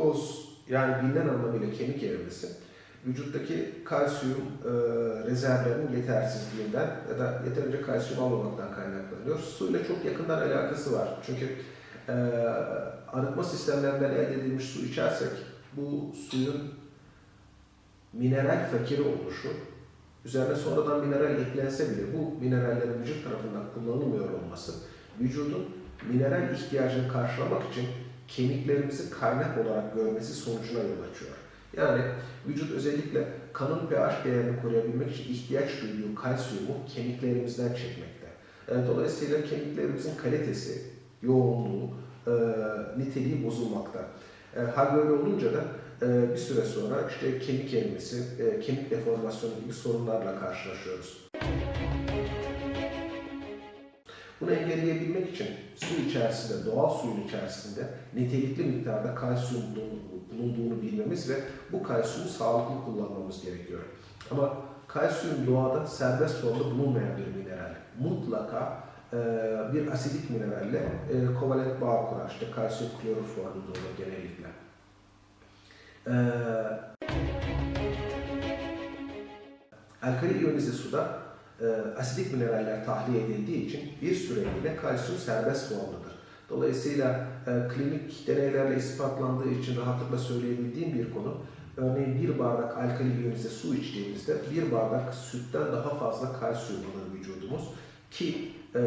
varikoz yani bilinen anlamıyla kemik erimesi vücuttaki kalsiyum e, rezervlerinin yetersizliğinden ya da yeterince kalsiyum almamaktan kaynaklanıyor. Suyla çok yakından alakası var. Çünkü e, arıtma sistemlerinden elde edilmiş su içersek bu suyun mineral fakiri oluşu, üzerine sonradan mineral eklense bile bu minerallerin vücut tarafından kullanılmıyor olması, vücudun mineral ihtiyacını karşılamak için kemiklerimizi kaynak olarak görmesi sonucuna yol açıyor. Yani vücut özellikle kanın pH değerini koruyabilmek için ihtiyaç duyduğu kalsiyumu kemiklerimizden çekmekte. E, Dolayısıyla kemiklerimizin kalitesi, yoğunluğu, e, niteliği bozulmakta. E, hal böyle olunca da e, bir süre sonra işte kemik erimesi, kemik deformasyonu gibi sorunlarla karşılaşıyoruz. Bunu engelleyebilmek için su içerisinde, doğal suyun içerisinde nitelikli miktarda kalsiyum bulunduğunu- bilmemiz ve bu kalsiyumu sağlıklı kullanmamız gerekiyor. Ama kalsiyum doğada serbest formda bulunmayan bir mineral. Mutlaka e, bir asidik mineralle e, kovalent bağ kurar. İşte kalsiyum klorür formunda olur genellikle. E, alkali iyonize suda asidik mineraller tahliye edildiği için bir süreliğine kalsiyum serbest formdadır. Dolayısıyla e, klinik deneylerle ispatlandığı için rahatlıkla söyleyebildiğim bir konu. Örneğin bir bardak alkali iyonize su içtiğimizde bir bardak sütten daha fazla kalsiyum alır vücudumuz. Ki e,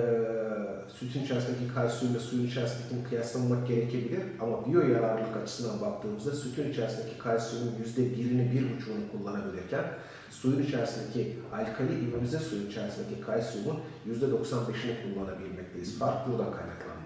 sütün içerisindeki kalsiyumla suyun içerisindekini kıyaslamak gerekebilir ama biyo yararlılık açısından baktığımızda sütün içerisindeki kalsiyumun yüzde birini, bir buçuğunu kullanabilirken suyun içerisindeki alkali iyonize suyun içerisindeki kalsiyumun yüzde 95'ini kullanabilmekteyiz. Fark buradan kaynaklanıyor.